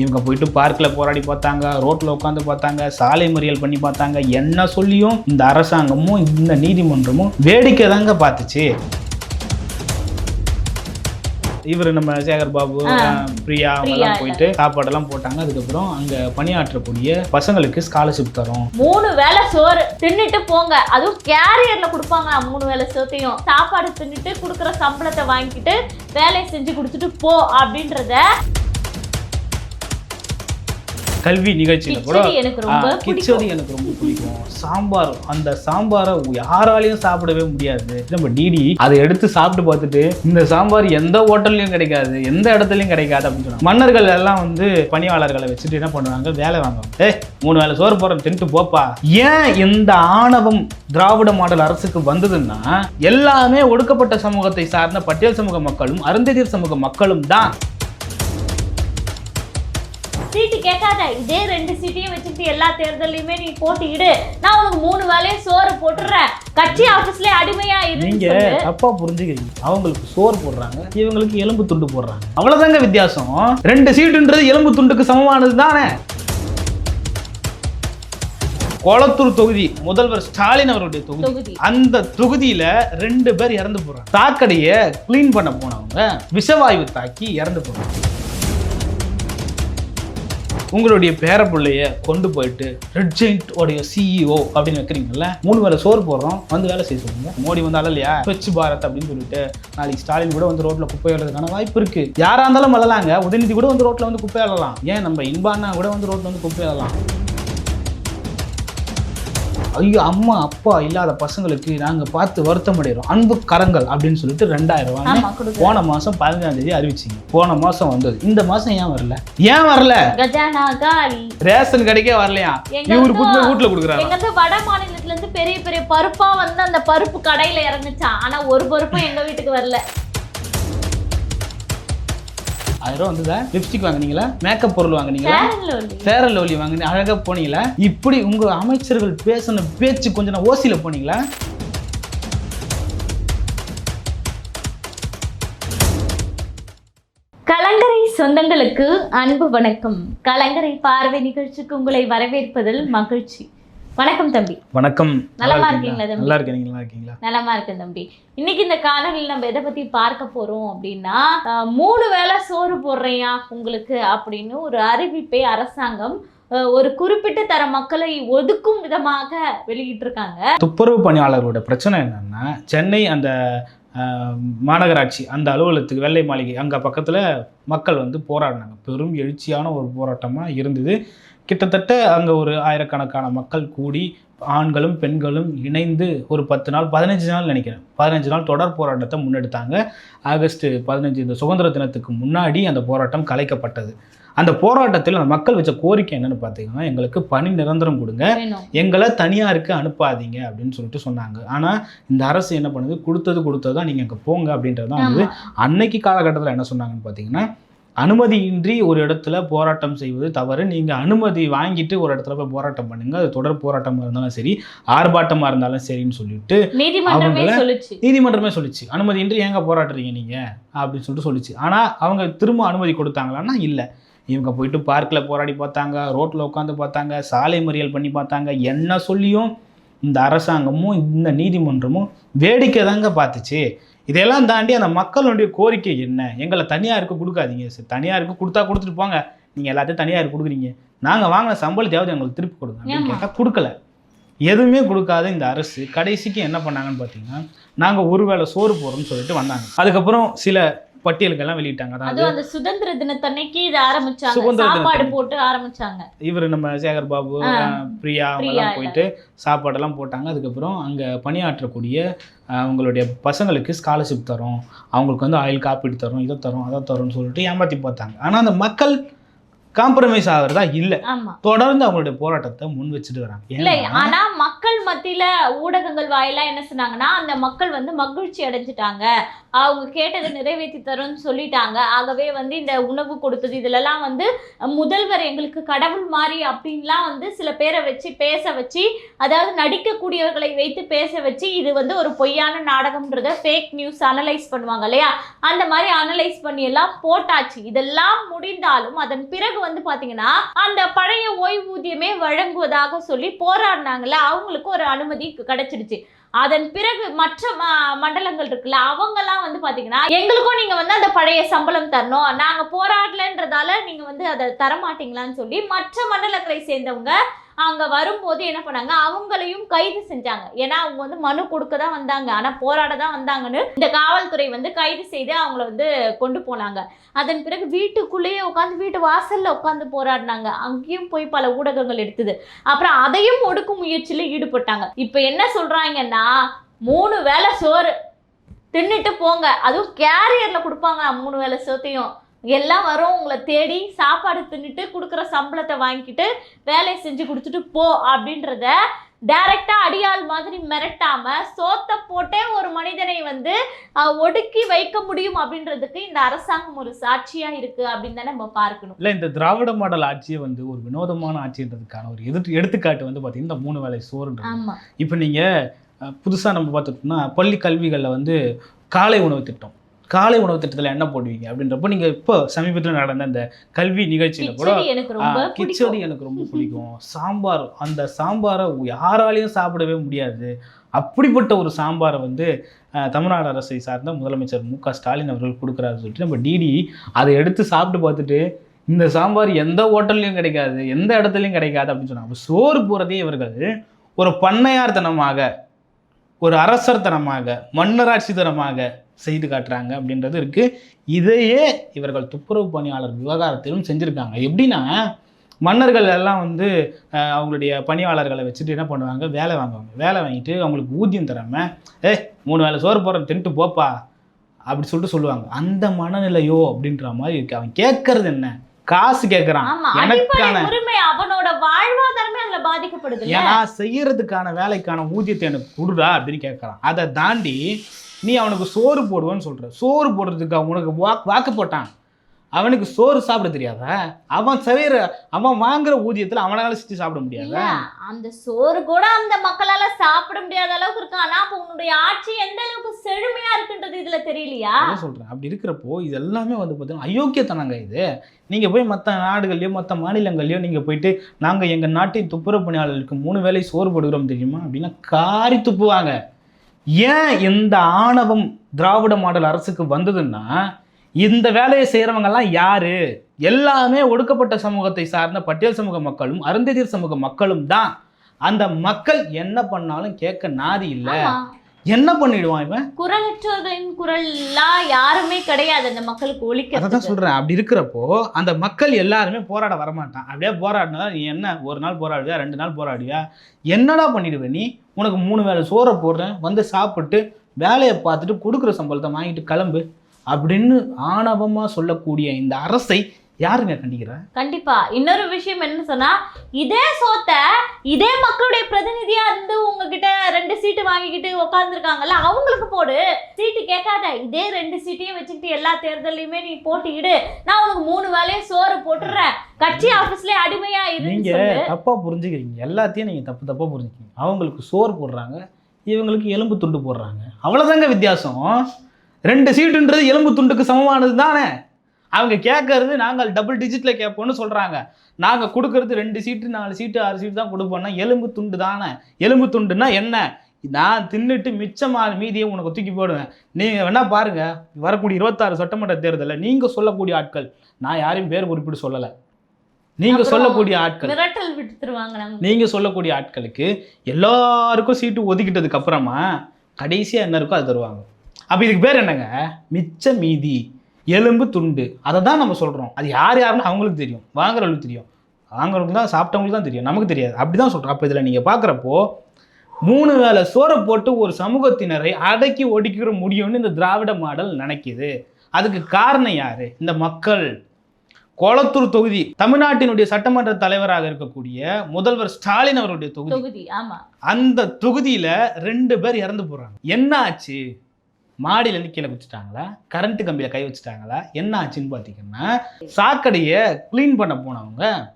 இவங்க போயிட்டு பார்க்கில் போராடி பார்த்தாங்க ரோட்டில் உட்காந்து பார்த்தாங்க சாலை மறியல் பண்ணி பார்த்தாங்க. என்ன சொல்லியும் இந்த அரசாங்கமும் இந்த நீதிமன்றமும் வேடிக்கை தாங்க பார்த்துச்சு. இவர் நம்ம சேகர் பாபு பிரியா அவங்கெல்லாம் போயிட்டு சாப்பாடெல்லாம் போட்டாங்க. அதுக்கப்புறம் அங்க பணியாற்றக்கூடிய பசங்களுக்கு ஸ்காலர்ஷிப் தரோம். மூணு வேளை சோறு தின்னுட்டு போங்க. அதுவும் கேரியர்ல கொடுப்பாங்க மூணு வேளை சோத்தையும். சாப்பாடு தின்னுட்டு கொடுக்குற சம்பளத்தை வாங்கிட்டு வேலையை செஞ்சு கொடுத்துட்டு போ அப்படின்றத கல்வி நிகழ்ச்சியில கூட கிச்சடி எனக்கு ரொம்ப பிடிக்கும். சாம்பார் அந்த சாம்பாரை யாராலையும் சாப்பிடவே முடியாது. நம்ம டிடி அதை எடுத்து சாப்பிட்டு பார்த்துட்டு இந்த சாம்பார் எந்த ஹோட்டல்லையும் கிடைக்காது எந்த இடத்துலையும் கிடைக்காது அப்படின்னு சொன்னாங்க. மன்னர்கள் எல்லாம் வந்து பணியாளர்களை வச்சுட்டு என்ன பண்ணுவாங்க? வேலை வாங்குவாங்க. ஏய் மூணு வேலை சோறு போறோம் தின்ட்டு போப்பா. ஏன் இந்த ஆணவம் திராவிட மாடல் அரசுக்கு வந்ததுன்னா எல்லாமே ஒடுக்கப்பட்ட சமூகத்தை சார்ந்த பட்டியல் சமூக மக்களும் அருந்ததியர் சமூக மக்களும் தான். சீட்டு கேட்காத இதே ரெண்டு சீட்டையும் வச்சுக்கிட்டு எல்லா தேர்தலையுமே நீ போட்டியிடு. நான் உனக்கு மூணு வேலையும் சோறு போட்டுறேன் கட்சி ஆபீஸ்ல அடிமையா நீங்க தப்பா புரிஞ்சுக்கிறீங்க. அவங்களுக்கு சோறு போடுறாங்க இவங்களுக்கு எலும்பு துண்டு போடுறாங்க. அவ்வளவுதாங்க வித்தியாசம். ரெண்டு சீட்டுன்றது எலும்பு துண்டுக்கு சமமானது தானே? கொளத்தூர் தொகுதி முதல்வர் ஸ்டாலின் அவருடைய தொகுதி. தொகுதி. அந்த தொகுதியில ரெண்டு பேர் இறந்து போறாங்க. சாக்கடையை க்ளீன் பண்ண போனவங்க விஷவாயு தாக்கி இறந்து போறாங்க. உங்களுடைய பேரப்பிள்ளைய கொண்டு போயிட்டு ரெட் ஜெயிண்ட் உடைய சிஇஓ அப்படின்னு வைக்கிறீங்கல்ல மூணு வேலை சோறு போடுறோம் வந்து வேலை செய்ய சொல்லுங்க. மோடி வந்தாலும் இல்லையா ஸ்வச் பாரத் அப்படின்னு சொல்லிட்டு நாளைக்கு ஸ்டாலின் கூட வந்து ரோட்ல குப்பை அள்ளதுக்கான வாய்ப்பு இருக்கு. யாரா இருந்தாலும் அள்ளலாங்க உதயநிதி கூட வந்து ரோட்ல வந்து குப்பை அள்ளலாம் ஏன் நம்ம இன்பானா கூட வந்து ரோட்ல வந்து குப்பை அள்ளலாம் ஐயோ அம்மா அப்பா இல்லாத பசங்களுக்கு நாங்க பார்த்து வருத்தம் அடைகிறோம் அன்பு கரங்கள் அப்படின்னு சொல்லிட்டு ரெண்டாயிரம் ரூபாய் போன மாசம் பதினஞ்சாம் தேதி அறிவிச்சிங்க. போன மாசம் வந்தது. இந்த மாசம் ஏன் வரல? ஏன் வரல? ரேஷன் கடைக்கே வரலையா? இவரு கூட்டு வீட்டுல இருந்து வட மாநிலத்துல இருந்து பெரிய பெரிய பருப்பா வந்து அந்த பருப்பு கடையில இறங்குச்சான் ஆனா ஒரு பருப்பும் எங்க வீட்டுக்கு வரல. ஆயிரம் வந்ததா? லிப்ஸ்டிக் வாங்குனீங்களா? மேக்கப் பொருள் வாங்குனீங்களா? ஃபேர் லவ்லி வாங்குனீங்க. அழகா போனீங்களா? இப்படி உங்க அமைச்சர்கள் பேசின பேச்சு கொஞ்சம் நான் ஓசியில போனீங்களா? கலங்கரை சொந்தங்களுக்கு அன்பு வணக்கம். கலங்கரை பார்வை நிகழ்ச்சிக்கு உங்களை வரவேற்பதில் மகிழ்ச்சி. வணக்கம் தம்பி. வணக்கம். நலமா இருக்கீங்களா? தம்பி? நல்லா இருக்கேன். நீங்க நல்லா இருக்கீங்களா? நலமா இருக்கேன் தம்பி. இன்னைக்கு இந்த காணொலியில் நம்ம எதை பத்தி பார்க்க போறோம் அப்படின்னா மூணு வேளை சோறு போடுறையா உங்களுக்கு அப்படின்னு ஒரு அறிவிப்பை அரசாங்கம் ஒரு குறிப்பிட்ட தர மக்களை ஒதுக்கும் விதமாக வெளியிட்டிருக்காங்க. துப்புரவு பணியாளர்களோட பிரச்சனை என்னன்னா சென்னை அந்த மாநகராட்சி அந்த அலுவலகத்துக்கு வெள்ளை மாளிகை அங்கே பக்கத்தில் மக்கள் வந்து போராடினாங்க. பெரும் எழுச்சியான ஒரு போராட்டமாக இருந்தது. கிட்டத்தட்ட அங்கே ஒரு ஆயிரக்கணக்கான மக்கள் கூடி ஆண்களும் பெண்களும் இணைந்து ஒரு பத்து நாள் பதினஞ்சு நாள் நினைக்கிறேன். பதினஞ்சு நாள் தொடர் போராட்டத்தை முன்னெடுத்தாங்க. ஆகஸ்ட் பதினஞ்சு இந்த சுதந்திர தினத்துக்கு முன்னாடி அந்த போராட்டம் கலைக்கப்பட்டது. அந்த போராட்டத்தில் அந்த மக்கள் வச்ச கோரிக்கை என்னன்னு பார்த்தீங்கன்னா எங்களுக்கு பணி நிரந்தரம் கொடுங்க. எங்களை தனியாருக்கு அனுப்பாதீங்க அப்படின்னு சொல்லிட்டு சொன்னாங்க. ஆனால் இந்த அரசு என்ன பண்ணுது? கொடுத்தது கொடுத்தது தான் நீங்கள் அங்கே போங்க அப்படின்றது தான் வந்து. அன்னைக்கு காலகட்டத்தில் என்ன சொன்னாங்கன்னு பார்த்தீங்கன்னா அனுமதியின்றி ஒரு இடத்துல போராட்டம் செய்வது தவறு. நீங்கள் அனுமதி வாங்கிட்டு ஒரு இடத்துல போய் போராட்டம் பண்ணுங்க. அது தொடர் போராட்டமாக இருந்தாலும் சரி ஆர்ப்பாட்டமாக இருந்தாலும் சரின்னு சொல்லிட்டு நீதிமன்றமே அவங்கள- சொல்லுச்சு. நீதிமன்றமே சொல்லிச்சு. அனுமதியின்றி ஏங்க போராடுறீங்க நீங்கள் அப்படின்னு சொல்லிட்டு சொல்லிச்சு. ஆனால் அவங்க திரும்ப அனுமதி கொடுத்தாங்களான்னா இல்லை. இவங்க போயிட்டு பார்க்கில் போராடி பார்த்தாங்க ரோட்டில் உட்காந்து பார்த்தாங்க சாலை மறியல் பண்ணி பார்த்தாங்க. என்ன சொல்லியும் இந்த அரசாங்கமும் இந்த நீதிமன்றமும் வேடிக்கை தாங்க பார்த்துச்சு. இதெல்லாம் தாண்டி அந்த மக்களுடைய கோரிக்கை என்ன? எங்களை தனியாருக்கு கொடுக்காதீங்க சரி தனியாருக்கு கொடுத்தா கொடுத்துட்டு போங்க. நீங்கள் எல்லாத்தையும் தனியாருக்கு கொடுக்குறீங்க. நாங்கள் வாங்கின சம்பளத்தையாவது எங்களுக்கு திருப்பி கொடுங்க. அப்படின்னு. கேட்டால் கொடுக்கல. எதுவுமே கொடுக்காத இந்த அரசு கடைசிக்கு என்ன பண்ணாங்கன்னு பார்த்தீங்கன்னா நாங்கள் ஒருவேளை சோறு போடுறோம்னு சொல்லிட்டு வந்தாங்க. அதுக்கப்புறம் சில பட்டியல்கள்லாம் வெளியிட்டாங்க. அதாவது அந்த சுதந்திர தினத்தன்னைக்கு இது ஆரம்பிச்சாங்க. சுதந்திர சாப்பாடு. போட்டு ஆரம்பிச்சாங்க. இவர் நம்ம சேகர் பாபு பிரியா அவங்கெல்லாம் பிரியா போயிட்டு சாப்பாடெல்லாம் போட்டாங்க. அதுக்கப்புறம் அங்கே பணியாற்றக்கூடிய அவங்களுடைய பசங்களுக்கு ஸ்காலர்ஷிப் தரோம். அவங்களுக்கு வந்து ஆயில் காப்பீடு தரோம் இதை தரோம் அதை தரோம்னு சொல்லிட்டு ஏமாற்றி பார்த்தாங்க ஆனால் அந்த மக்கள் காம்ப்ரமைஸ் ஆகிறதா இல்லை. தொடர்ந்து அவங்களுடைய போராட்டத்தை முன் வச்சுட்டு வராங்க. இல்ல ஆனா மக்கள் மத்தியில் மத்தியில ஊடகங்கள் வாயிலா என்ன சொன்னாங்கன்னா அந்த மக்கள் வந்து மகிழ்ச்சி அடைஞ்சிட்டாங்க. அவங்க கேட்டதை நிறைவேற்றி தரும்னு சொல்லிட்டாங்க. ஆகவே வந்து இந்த உணவு கொடுத்தது இதுலலாம் வந்து முதல்வர் எங்களுக்கு கடவுள் மாதிரி அப்படின்லாம் வந்து சில பேரை வச்சு பேச வச்சு அதாவது நடிக்கக்கூடியவர்களை வைத்து பேச வச்சு இது வந்து ஒரு பொய்யான நாடகம்ன்றத ஃபேக் நியூஸ் அனலைஸ் பண்ணுவாங்க இல்லையா? அந்த மாதிரி அனலைஸ் பண்ணி எல்லாம் போட்டாச்சு. இதெல்லாம் முடிந்தாலும் அதன் பிறகு வந்து பார்த்தீங்கன்னா அந்த பழைய ஓய்வூதியமே வழங்குவதாக சொல்லி போராடினாங்களே அவங்க அவங்களுக்கு ஒரு அனுமதி கிடைச்சிடுச்சு. அதன் பிறகு மற்ற மண்டலங்கள் இருக்குல்ல அவங்கெல்லாம் வந்து பாத்தீங்கன்னா எங்களுக்கும் நீங்க வந்து அந்த பழைய சம்பளம் தரணும் நாங்க போராடலன்றதால நீங்க வந்து அதை தரமாட்டீங்களான்னு சொல்லி மற்ற மண்டலங்களை சேர்ந்தவங்க அங்கே வரும்போது என்ன பண்ணாங்க? அவங்களையும் கைது செஞ்சாங்க. ஏன்னா அவங்க வந்து மனு கொடுக்க தான் வந்தாங்க. ஆனால் போராட தான் வந்தாங்கன்னு இந்த காவல்துறை வந்து கைது செய்து அவங்கள வந்து கொண்டு போனாங்க. அதன் பிறகு வீட்டுக்குள்ளேயே உட்காந்து வீட்டு வாசலில் உட்காந்து போராடினாங்க. அங்கேயும் போய் பல ஊடகங்கள் எடுத்தது. அப்புறம் அதையும் ஒடுக்கும் முயற்சியில் ஈடுபட்டாங்க. இப்போ என்ன சொல்கிறாங்கன்னா மூணு வேளை சோறு. தின்னுட்டு போங்க. அதுவும் கேரியரில் கொடுப்பாங்க மூணு வேளை சோத்தையும். எல்லாம் வரும் உங்களை தேடி சாப்பாடு தின்னுட்டு கொடுக்குற சம்பளத்தை வாங்கிக்கிட்டு வேலையை செஞ்சு கொடுத்துட்டு போ அப்படின்றத டைரக்டா அடியாள் மாதிரி மிரட்டாம சோத்தை போட்டே ஒரு மனிதனை வந்து ஒடுக்கி வைக்க முடியும் அப்படின்றதுக்கு இந்த அரசாங்கம் ஒரு சாட்சியா இருக்கு அப்படின்னு தானே நம்ம பார்க்கணும். இல்லை இந்த திராவிட மாடல் ஆட்சியை வந்து ஒரு வினோதமான ஆட்சின்றதுக்கான ஒரு எதிர் எடுத்துக்காட்டு வந்து பார்த்தீங்கன்னா இந்த மூணு வேளை சோறுன்றது. ஆமா. இப்போ நீங்கள் புதுசாக நம்ம பார்த்துட்டோம்னா பள்ளி கல்விகளில் வந்து காலை உணவு திட்டம். காலை உணவு திட்டத்தில் என்ன போடுவீங்க? அப்படின்றப்போ நீங்கள் இப்போ சமீபத்தில் நடந்த இந்த கல்வி நிகழ்ச்சியில் கூட கிச்சடி எனக்கு ரொம்ப பிடிக்கும். கிச்சடி எனக்கு ரொம்ப பிடிக்கும். சாம்பார் அந்த சாம்பாரை யாராலையும் சாப்பிடவே முடியாது. அப்படிப்பட்ட ஒரு சாம்பாரை வந்து தமிழ்நாடு அரசை சார்ந்த முதலமைச்சர் மு க ஸ்டாலின் அவர்கள் கொடுக்குறாரு சொல்லிட்டு நம்ம டிடி அதை எடுத்து சாப்பிட்டு பார்த்துட்டு இந்த சாம்பார் எந்த ஹோட்டல்லையும் கிடைக்காது எந்த இடத்துலையும் கிடைக்காது அப்படின்னு சொன்னாங்க. சோறு போகிறதே இவர்கள் ஒரு பண்ணையார்த்தனமாக ஒரு அரசர்த்தனமாக மன்னராட்சித்தனமாக செய்து காட்டுறாங்க அப்படின்றது இருக்கு. இதையே இவர்கள் துப்புரவு பணியாளர் விவகாரத்திலும் செஞ்சுருக்காங்க. எப்படின்னா மன்னர்கள் எல்லாம் வந்து அவங்களுடைய பணியாளர்களை வச்சுட்டு என்ன பண்ணுவாங்க? வேலை வாங்குவாங்க. வேலை வாங்கிட்டு அவங்களுக்கு ஊதியம் தராம ஏ மூணு வேலை சோறு போடுற தின்ட்டு போப்பா அப்படி சொல்லிட்டு சொல்லுவாங்க. அந்த மனநிலையோ அப்படின்ற மாதிரி இருக்கு. அவன் கேட்கறது என்ன? காசு கேட்கறான். எனக்கான உரிமை அவனோட வாழ்வாதாரமே அதுல பாதிக்கப்படுது இல்ல ஏன்னா செய்யறதுக்கான வேலைக்கான ஊதியத்தை எனக்கு கொடுடா அப்படின்னு கேட்கறான். அதை தாண்டி நீ அவனுக்கு சோறு போடுவேன்னு சொல்ற. சோறு போடுறதுக்கு அவன் உனக்கு வாக்கு வாக்கு போட்டான். அவனுக்கு சோறு சாப்பிட தெரியாதா? அவன் செய்யற அவன் வாங்குற ஊதியத்துல அவனால செஞ்சு சாப்பிட முடியாதா? அந்த சோறு கூட அந்த மக்களால சாப்பிட முடியாத அளவுக்கு இருக்கு. ஆனா அப்ப உன்னுடைய ஆட்சி எந்த அளவுக்கு செழுமையா இருக்குன்றது இதுல தெரியலையா? சொல்றேன். அப்படி இருக்கிறப்போ இது எல்லாமே வந்து பார்த்தீங்கன்னா அயோக்கியத்தனங்க இது. நீங்க போய் மற்ற நாடுகள்லயோ மற்ற மாநிலங்கள்லயோ நீங்க போயிட்டு நாங்க எங்க நாட்டின் துப்புரவு பணியாளர்களுக்கு மூணு வேளை சோறு போடுகிறோம் தெரியுமா? அப்படின்னா காரி துப்புவாங்க. ஏன் இந்த ஆணவம் திராவிட மாடல் அரசுக்கு வந்ததுன்னா இந்த வேலையை செய்கிறவங்கெல்லாம் யார்? எல்லாமே ஒடுக்கப்பட்ட சமூகத்தை சார்ந்த பட்டியல் சமூக மக்களும் அருந்ததிர் சமூக மக்களும் தான். அந்த மக்கள் என்ன பண்ணாலும் கேட்க நாதி இல்லை. என்ன பண்ணிடுவான் இவன்? குரலற்றோரின் குரல்லாம் யாருமே கிடையாது அந்த மக்களுக்கு அதை தான் சொல்கிறேன் அப்படி இருக்கிறப்போ அந்த மக்கள் எல்லாருமே போராட வரமாட்டான். அப்படியே போராடினா நீ என்ன ஒரு நாள் போராடுவியா? ரெண்டு நாள் போராடுவியா? என்னடா பண்ணிடுவ நீ? உனக்கு மூணு வேளை சோறை போடுறேன். வந்து சாப்பிட்டு வேலையை பார்த்துட்டு கொடுக்குற சம்பளத்தை வாங்கிட்டு கிளம்பு. அப்படின்னு ஆணவமாக சொல்லக்கூடிய இந்த அரசை யாருங்க கண்டிக்கிறா? கண்டிப்பா. இன்னொரு விஷயம் என்ன சொன்னா இதே சோத்தை இதே மக்களுடைய பிரதிநிதியா இருந்து உங்ககிட்ட ரெண்டு சீட்டு வாங்கிக்கிட்டு உட்காந்துருக்காங்கல்ல அவங்களுக்கு போடு. சீட்டு கேட்காத. இதே ரெண்டு சீட்டையும் வச்சுக்கிட்டு எல்லா தேர்தலையுமே நீ போட்டியிடு. நான் உனக்கு மூணு வேலையும் சோறு போட்டுறேன் கட்சி ஆபீஸ்லயே அடிமையா இருந்து நீங்க தப்பா புரிஞ்சுக்கிறீங்க. எல்லாத்தையும் நீங்க தப்பு தப்பா புரிஞ்சுக்கிறீங்க. அவங்களுக்கு சோறு போடுறாங்க. இவங்களுக்கு எலும்பு துண்டு போடுறாங்க. அவ்வளவுதாங்க வித்தியாசம். ரெண்டு சீட்டுன்றது எலும்பு துண்டுக்கு சமமானது தானே அவங்க கேட்கறது நாங்கள் டபுள் டிஜிட்ல கேட்போம்னு சொல்றாங்க. நாங்க கொடுக்கறது ரெண்டு சீட்டு நாலு சீட்டு ஆறு சீட்டு தான் கொடுப்போம்னா எலும்பு துண்டு தானே? எலும்பு துண்டுன்னா என்ன? நான் தின்னுட்டு மிச்சமான மீதியை உனக்கு தூக்கி போடுவேன். நீங்க வேணா பாருங்க வரக்கூடிய இருபத்தாறு சட்டமன்ற தேர்தலில் நீங்க சொல்லக்கூடிய ஆட்கள் நான் யாரையும் பேர் குறிப்பிட்டு சொல்லலை. நீங்க அப்புறம் சொல்லக்கூடிய ஆட்கள். மிரட்டல் விட்டுருவாங்க நம்ம. நீங்க சொல்லக்கூடிய ஆட்களுக்கு எல்லாருக்கும் சீட்டு ஒதுக்கிட்டதுக்கு அப்புறமா கடைசியா என்ன இருக்கோ அது தருவாங்க. அப்ப இதுக்கு பேர் என்னங்க? மிச்ச மீதி. எலும்பு துண்டு. அதை தான் நம்ம சொல்றோம். அது யார் யாருன்னு அவங்களுக்கு தெரியும். வாங்குறவங்களுக்கு தெரியும். வாங்குறவங்களுக்கு தான் சாப்பிட்டவங்களுக்கு தான் தெரியும். நமக்கு தெரியாது. அப்படி தான் சொல்றோம். அப்போ இதில் நீங்க பார்க்குறப்போ மூணு வேளை சோறை போட்டு ஒரு சமூகத்தினரை அடக்கி ஒடுக்கிற முடியும்னு இந்த திராவிட மாடல் நினைக்குது. அதுக்கு காரணம் யாரு? இந்த மக்கள். கொளத்தூர் தொகுதி தமிழ்நாட்டினுடைய சட்டமன்ற தலைவராக இருக்கக்கூடிய முதல்வர் ஸ்டாலின் அவருடைய தொகுதி. அந்த தொகுதியில ரெண்டு பேர் இறந்து போறாங்க. என்ன ஆச்சு மாடியிலேருந்து கீழே குச்சிட்டாங்களா கரண்ட் கம்பியில் கை வச்சுட்டாங்களா? என்ன ஆச்சுன்னு பார்த்தீங்கன்னா சாக்கடையை க்ளீன் பண்ண போனவங்க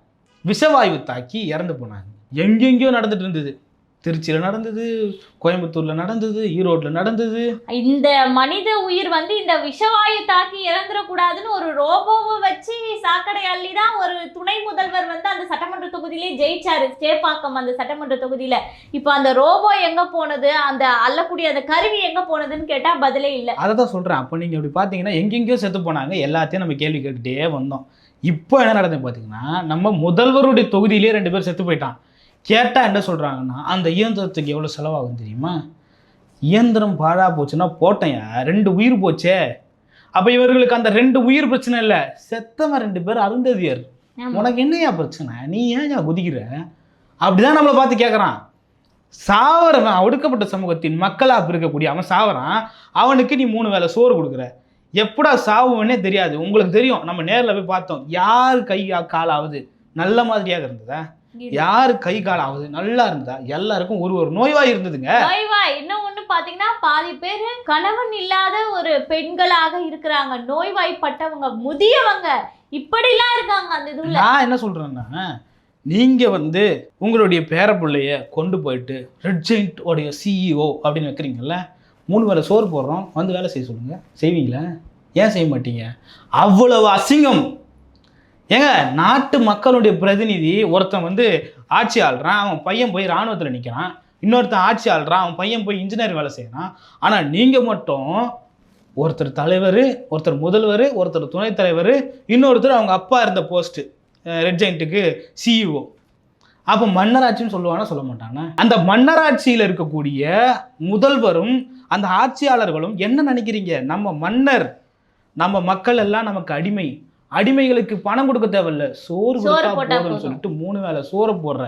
விஷவாயு தாக்கி இறந்து போனாங்க. எங்கெங்கேயோ நடந்துட்டு இருந்தது. திருச்சியில் நடந்தது கோயம்புத்தூரில் நடந்தது ஈரோட்டில் நடந்தது. இந்த மனித உயிர் வந்து இந்த விஷவாயு தாக்கி இறந்துடக்கூடாதுன்னு ஒரு ரோபோவை வச்சு சாக்கடை அள்ளி தான் ஒரு துணை முதல்வர் வந்து அந்த சட்டமன்ற தொகுதியிலே ஜெயிச்சாரு. சேப்பாக்கம் அந்த சட்டமன்ற தொகுதியில. இப்போ அந்த ரோபோ எங்க போனது? அந்த அள்ளக்கூடிய அந்த கருவி எங்க போனதுன்னு கேட்டா பதிலே இல்லை. அதை தான் சொல்கிறேன் அப்போ நீங்கள் இப்படி பார்த்தீங்கன்னா எங்கெங்கேயோ செத்து போனாங்க. எல்லாத்தையும் நம்ம கேள்வி கேட்டுகிட்டே வந்தோம். இப்போ என்ன நடந்தது பார்த்தீங்கன்னா நம்ம முதல்வருடைய தொகுதியிலே ரெண்டு பேர் செத்து போயிட்டான். கேட்டால் என்ன சொல்கிறாங்கன்னா அந்த இயந்திரத்துக்கு எவ்வளோ செலவாகும் தெரியுமா? இயந்திரம் பாழா போச்சுன்னா போட்டேன் ரெண்டு உயிர் போச்சே. அப்போ இவர்களுக்கு அந்த ரெண்டு உயிர் பிரச்சனை இல்லை. செத்தவன் ரெண்டு பேர் அருந்ததியர். உனக்கு என்னையா பிரச்சனை? நீ ஏன் ஏன் குதிக்கிற? அப்படிதான் நம்மளை பார்த்து கேட்குறான் சாவரவன் ஒடுக்கப்பட்ட சமூகத்தின் மக்களாக இருக்கக்கூடிய அவன் சாவறான். அவனுக்கு நீ மூணு வேளை சோறு கொடுக்குற. எப்படா சாவுவனே தெரியாது. உங்களுக்கு தெரியும். நம்ம நேரில் போய் பார்த்தோம். யார் கை காலாவது? நல்ல மாதிரியாக இருந்ததா? யார் கை காலாவது நல்லா இருந்ததா எல்லாருக்கும் ஒரு ஒரு நோய்வாய் இருந்ததுங்க. நோய்வாய் இன்னும் ஒண்ணு பாத்தீங்கன்னா பாதி பேர் கணவன் இல்லாத ஒரு பெண்களாக இருக்கிறாங்க. நோய்வாய்ப்பட்டவங்க முதியவங்க. இப்படிலாம் இருக்காங்க அந்த இதுல. நான் என்ன சொல்றேன்னா நீங்க வந்து உங்களுடைய பேரப்பிள்ளைய கொண்டு போயிட்டு ரெட் ஜெயிண்ட் உடைய சிஇஓ அப்படின்னு வைக்கிறீங்கல்ல மூணு வேளை சோறு போடுறோம் வந்து வேலை செய்ய சொல்லுங்க. செய்வீங்களா? ஏன் செய்ய மாட்டீங்க? அவ்வளவு அசிங்கம். ஏங்க நாட்டு மக்களுடைய பிரதிநிதி ஒருத்தன் வந்து ஆட்சி ஆள்றான் அவன் பையன் போய் இராணுவத்தில் நிற்கிறான் இன்னொருத்தன் ஆட்சி ஆள்றான் அவன் பையன் போய் இன்ஜினியர் வேலை செய்கிறான் ஆனால் நீங்கள் மட்டும் ஒருத்தர் தலைவர் ஒருத்தர் முதல்வர் ஒருத்தர் துணைத் தலைவர் இன்னொருத்தர் அவங்க அப்பா இருந்த போஸ்ட்டு ரெட் ஜெயிண்ட்டுக்கு சிஇஓ அப்போ மன்னராட்சின்னு சொல்லுவானா சொல்ல மாட்டானா அந்த மன்னராட்சியில் இருக்கக்கூடிய முதல்வரும் அந்த ஆட்சியாளர்களும் என்ன நினைக்கிறீங்க? நம்ம மன்னர் நம்ம மக்கள் எல்லாம் நமக்கு அடிமை. அடிமைகளுக்கு பணம் கொடுக்க தேவையில்ல. சோறு கொடுத்தா போதும்னு போதும். சொல்லிட்டு மூணு வேளை சோறை போடுற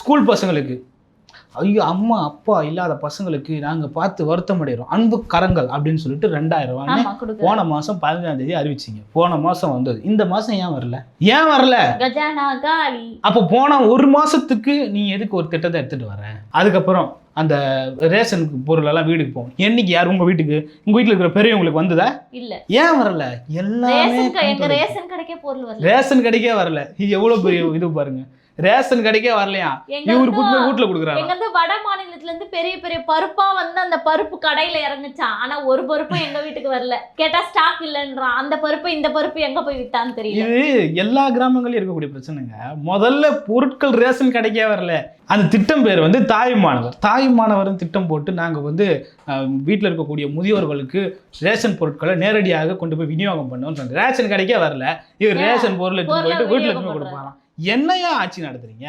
ஸ்கூல் பசங்களுக்கு. ஐயோ அம்மா அப்பா இல்லாத பசங்களுக்கு நாங்கள் பார்த்து வருத்தம் அடைகிறோம். அன்பு கரங்கள் அப்படின்னு சொல்லிட்டு ரெண்டாயிரம் கொடுக்குறாங்க போன மாதம் பதினஞ்சாம் தேதி அறிவிச்சிங்க. போன மாதம் வந்தது. இந்த மாதம் ஏன் வரல? ஏன் வரல? அப்போ போன ஒரு மாசத்துக்கு நீ எதுக்கு ஒரு திட்டத்தை எடுத்துட்டு வர? அதுக்கப்புறம் அந்த ரேஷன் பொருள் எல்லாம் வீட்டுக்கு போகும் என்னைக்கு யார் உங்க வீட்டுக்கு? உங்க வீட்டுல இருக்கிற பெரியவங்களுக்கு வந்ததா? இல்ல. ஏன் வரல? எல்லாமே ரேஷன் கடைக்கே பொருள் வரல. ரேஷன் கடைக்கே வரல. இது எவ்வளவு பெரிய இது பாருங்க. ரேஷன் கடைக்கே வரலையா? இவரு கூட்டு போய் வீட்டுல கொடுக்குறாங்க எங்க வந்து வட மாநிலத்துல இருந்து பெரிய பெரிய பருப்பா வந்து அந்த பருப்பு கடையில இறங்குச்சான் ஆனா ஒரு பருப்பும் எங்க வீட்டுக்கு வரல. கேட்டா ஸ்டாக் இல்லைன்றான். அந்த பருப்பு இந்த பருப்பு எங்க போய் வித்தான்னு தெரியல. இது எல்லா கிராமங்களையும் இருக்கக்கூடிய பிரச்சனைங்க. முதல்ல பொருட்கள் ரேஷன் கிடைக்கவே வரல. அந்த திட்டம் பேர் வந்து தாய் மாணவர். தாய் மாணவர்னு திட்டம் போட்டு நாங்கள் வந்து வீட்டில் இருக்கக்கூடிய முதியோர்களுக்கு ரேஷன் பொருட்களை நேரடியாக கொண்டு போய் விநியோகம் சொன்னாங்க ரேஷன் கிடைக்கே வரல. இவர்? ரேஷன் பொருள் எடுத்து போயிட்டு வீட்டில் விநியோகம் எடுத்து போய் கொடுப்பாராம். என்னையா ஆட்சி நடத்துறீங்க?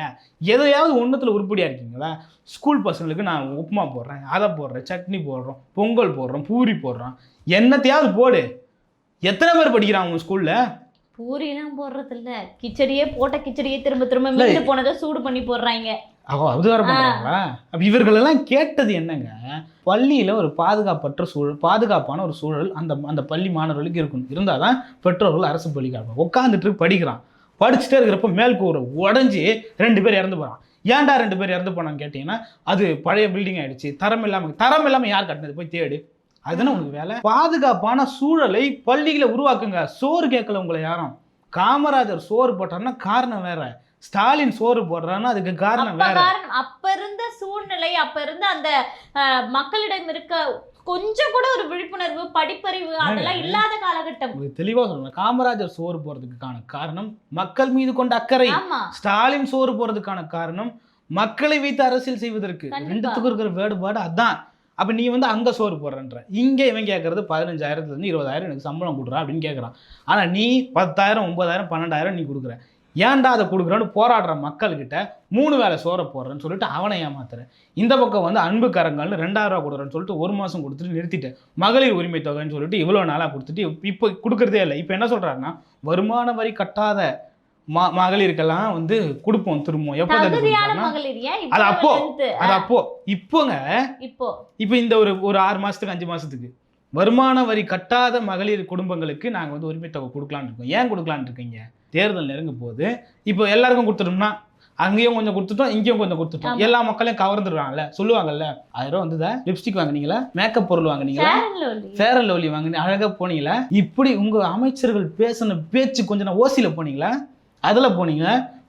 எதையாவது ஒன்றுத்தில் உருப்படியாக இருக்கீங்களா? ஸ்கூல் பசங்களுக்கு நான் உப்புமா போடுறேன் அதை போடுறேன் சட்னி போடுறோம் பொங்கல் போடுறோம் பூரி போடுறோம். என்னத்தையாவது போடு. எத்தனை பேர் படிக்கிறாங்க உங்கள் ஸ்கூலில் பூரியெல்லாம் போடுறது இல்ல கிச்சடியே போட்ட கிச்சடியே திரும்ப திரும்ப. மீந்து போனதை சூடு பண்ணி போடுறாங்க. அவ அது வேற பண்றாங்களா? அப்ப இவர்களெல்லாம் கேட்டது என்னங்க? பள்ளியில ஒரு பாதுகாப்பற்ற சூழல் பாதுகாப்பான ஒரு சூழல் அந்த அந்த பள்ளி மாணவர்களுக்கு இருக்கணும் இருந்தாதான் பெற்றோர்கள் அரசு பள்ளிக்கு அனுப்புவாங்க உட்காந்துட்டு படிக்கிறான். படிச்சுட்டே இருக்கிறப்ப மேல்கூரை உடஞ்சி ரெண்டு பேர் இறந்து போறான். ஏன்டா ரெண்டு பேர் இறந்து போனான்னு கேட்டீங்கன்னா அது பழைய பில்டிங் ஆயிடுச்சு. தரம் இல்லாம தரம் இல்லாம யார் கட்டினது? போய் தேடு. அதுதானே உனக்கு வேலை? பாதுகாப்பான சூழலை பள்ளிகளை உருவாக்குங்க. சோறு கேட்கல உங்களை யாரும். காமராஜர் சோறு போட்டாருன்னா காரணம் வேற. ஸ்டாலின் சோறு போடுறாருன்னா அதுக்கு காரணம் வேற. அப்ப இருந்த சூழ்நிலை அப்ப இருந்த அந்த மக்களிடம் இருக்க கொஞ்சம் கூட ஒரு விழிப்புணர்வு படிப்பறிவு அதெல்லாம்? இல்லாத காலகட்டம். தெளிவா சொல்லணும் காமராஜர் சோறு போறதுக்கான காரணம் மக்கள் மீது கொண்ட அக்கறை. ஸ்டாலின் சோறு போறதுக்கான காரணம் மக்களை வைத்து அரசியல் செய்வதற்கு. ரெண்டுத்துக்கும் இருக்கிற வேறுபாடு அதான். அப்ப நீ வந்து அங்க சோறு போடுறன்ற. இங்க இவன் கேட்கறது பதினஞ்சாயிரத்துல இருந்து இருபதாயிரம் எனக்கு சம்பளம் கொடுறா அப்படின்னு கேட்கறான் ஆனா நீ பத்தாயிரம் ஒன்பதாயிரம் பன்னெண்டாயிரம் நீ கொடுக்குற. ஏன்டா அதை கொடுக்குறன்னு போராடுற மக்கள்கிட்ட மூணு வேளை சோறை போடுறேன்னு சொல்லிட்டு அவனை ஏமாத்துற இந்த பக்கம் வந்து அன்பு கரங்கள்னு ரெண்டாயிரம் ரூபா கொடுக்குறேன்னு சொல்லிட்டு ஒரு மாசம் கொடுத்துட்டு நிறுத்திட்டேன். மகளிர் உரிமை தொகைன்னு சொல்லிட்டு இவ்வளோ நாளாக கொடுத்துட்டு இப்போ கொடுக்கறதே இல்லை. இப்போ என்ன சொல்றாருன்னா வருமான வரி கட்டாத ம மகளிருக்கெல்லாம் வந்து கொடுப்போம் திரும்பவும். எப்போ அது அப்போ. அது அப்போ இப்போங்க இப்போ. இப்போ இந்த ஒரு ஒரு ஆறு மாசத்துக்கு அஞ்சு மாசத்துக்கு வருமான வரி கட்டாத மகளிர் குடும்பங்களுக்கு நாங்கள் வந்து உரிமை தொகை கொடுக்கலான்னு இருக்கோம். ஏன் கொடுக்கலான்னு இருக்கீங்க? தேர்தல் நெருங்க போது இப்போ எல்லாருக்கும் கொடுத்துட்டோம்னா அங்கேயும் கொஞ்சம் கொடுத்துட்டோம் இங்கேயும் கொஞ்சம் கொடுத்துட்டோம். எல்லா மக்களையும் கவர்ந்துடுவாங்கல்ல சொல்லுவாங்கல்ல. ஆயிரம் ரூபா வந்ததா லிப்ஸ்டிக் வாங்குனீங்களா மேக்கப் பொருள் வாங்குனீங்களா? அண்ட் லவ்லி வாங்கினீங்க அழகா போனீங்களா? இப்படி உங்க அமைச்சர்கள் பேசின பேச்சு கொஞ்சம் நான் ஓசியில் போனீங்களா? அதில் போனீங்க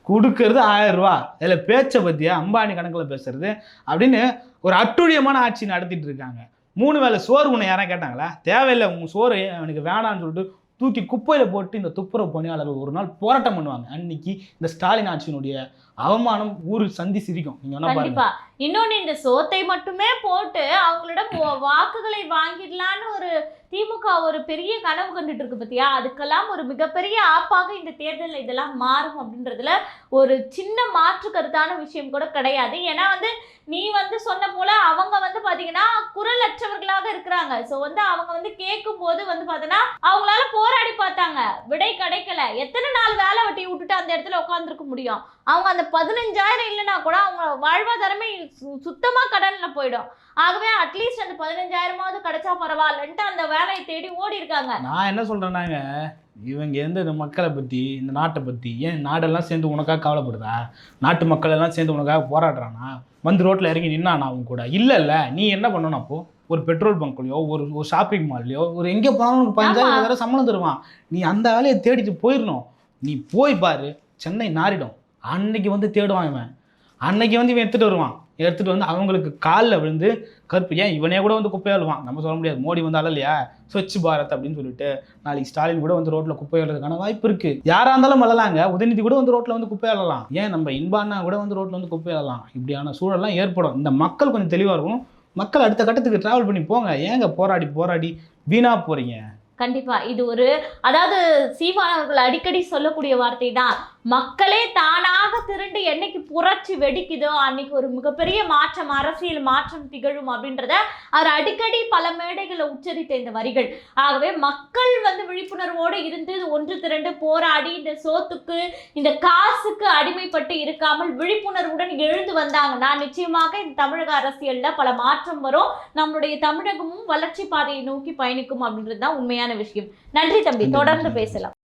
கொடுக்கறது ஆயிரம் ரூபா. இதில் பேச்சை பற்றியா அம்பானி கணக்கில் பேசுறது அப்படின்னு ஒரு அட்டுழியமான ஆட்சி நடத்திட்டு இருக்காங்க. மூணு வேளை சோறு உன்னை யாரா கேட்டாங்களா? தேவையில்லை உங்க சோறு எனக்கு வேணாம்னு சொல்லிட்டு தூக்கி குப்பையில் போட்டு இந்த துப்புரவு பணியாளர்கள் ஒரு நாள் போராட்டம் பண்ணுவாங்க. அன்னைக்கு இந்த ஸ்டாலின் ஆட்சியினுடைய அவமானம் ஊர் சந்தி சிரிக்கும். நீங்க கண்டிப்பா. இன்னொன்னு இந்த சோத்தை மட்டுமே போட்டு அவங்களிடம் வாக்குகளை வாங்கிடலான்னு ஒரு திமுக ஒரு பெரிய கனவு கண்டுட்டு இருக்கு பத்தியா? அதுக்கெல்லாம் ஒரு மிகப்பெரிய ஆப்பாக இந்த தேர்தலில் இதெல்லாம் மாறும் அப்படின்றதுல ஒரு சின்ன மாற்று கருத்தான விஷயம் கூட கிடையாது. ஏன்னா வந்து நீ வந்து சொன்ன போல அவங்க வந்து பாத்தீங்கன்னா குரல் அற்றவர்களாக இருக்கிறாங்க. ஸோ வந்து அவங்க வந்து கேட்கும் போது வந்து பாத்தீங்கன்னா அவங்களால போராடி பார்த்தாங்க. விடை கிடைக்கல. எத்தனை நாள் வேலை வெட்டி விட்டுட்டு அந்த இடத்துல உட்காந்துருக்க முடியும்? அவங்க அந்த பதினஞ்சாயிரம் இல்லைன்னா கூட அவங்க வாழ்வாதாரமே சு- சுத்தமா கடல்ல போயிடும். ஆகவே அட்லீஸ்ட் அந்த பதினஞ்சாயிரமாவது கிடைச்சா பரவாயில்லன்ட்டு அந்த வேலையை தேடி ஓடி இருக்காங்க. நான் என்ன சொல்றேன்னாங்க இவங்க எந்த இந்த மக்களை பத்தி இந்த நாட்டை பத்தி ஏன் நாடெல்லாம் சேர்ந்து உனக்காக கவலைப்படுதா? நாட்டு மக்கள் எல்லாம் சேர்ந்து உனக்காக போராடுறானா? வந்து ரோட்ல இறங்கி நின்னானா அவங்க கூட? இல்ல இல்ல நீ என்ன பண்ணணும் அப்போ? ஒரு பெட்ரோல் பங்க்லயோ ஒரு ஒரு ஷாப்பிங் மால்லையோ ஒரு எங்கே போனாலும் உனக்கு இருபதாயிரம் சம்பளம் தருவான். நீ அந்த வேலையை தேடிட்டு போயிடணும். நீ போய் பாரு சென்னை நாரிடும் அன்னைக்கு வந்து தேடுவான் இவன். அன்னைக்கு வந்து இவன் எடுத்துகிட்டு வருவான். எடுத்துகிட்டு வந்து அவங்களுக்கு காலில் விழுந்து கருப்பு ஏன் இவனே கூட வந்து குப்பையை அழுவான் நம்ம சொல்ல முடியாது. மோடி வந்து அழலையா? ஸ்வச் பாரத் அப்படின்னு சொல்லிட்டு நாளைக்கு ஸ்டாலின் கூட வந்து ரோட்டில் குப்பை அழுறதுக்கான வாய்ப்பு இருக்குது யாராக இருந்தாலும் அழலாங்க. உதயநிதி கூட வந்து ரோட்டில் வந்து குப்பை அழலாம் ஏன் நம்ம இன்பானா கூட வந்து ரோட்டில் வந்து குப்பை அழலாம் இப்படியான சூழல்லாம் ஏற்படும். இந்த மக்கள் கொஞ்சம் தெளிவாக இருக்கும். மக்கள் அடுத்த கட்டத்துக்கு ட்ராவல் பண்ணி போங்க. ஏங்க போராடி போராடி வீணாக போகிறீங்க கண்டிப்பா. இது ஒரு அதாவது சீமான் அவர்கள் அடிக்கடி சொல்லக்கூடிய வார்த்தை தான் மக்களே தானாக திரண்டு என்னைக்கு புரட்சி வெடிக்குதோ அன்னைக்கு ஒரு மிகப்பெரிய மாற்றம் அரசியல் மாற்றம் திகழும் அப்படின்றத அவர் அடிக்கடி பல மேடைகளில் உச்சரித்த இந்த வரிகள். ஆகவே மக்கள் வந்து விழிப்புணர்வோடு இருந்து ஒன்று திரண்டு போராடி இந்த சோத்துக்கு இந்த காசுக்கு அடிமைப்பட்டு இருக்காமல் விழிப்புணர்வுடன் எழுந்து வந்தாங்கன்னா நிச்சயமாக இந்த தமிழக அரசியல்ல பல மாற்றம் வரும். நம்மளுடைய தமிழகமும் வளர்ச்சி பாதையை நோக்கி பயணிக்கும் அப்படின்றது தான் உண்மையான விஷயம். நன்றி தம்பி. தொடர்ந்து. பேசலாம்.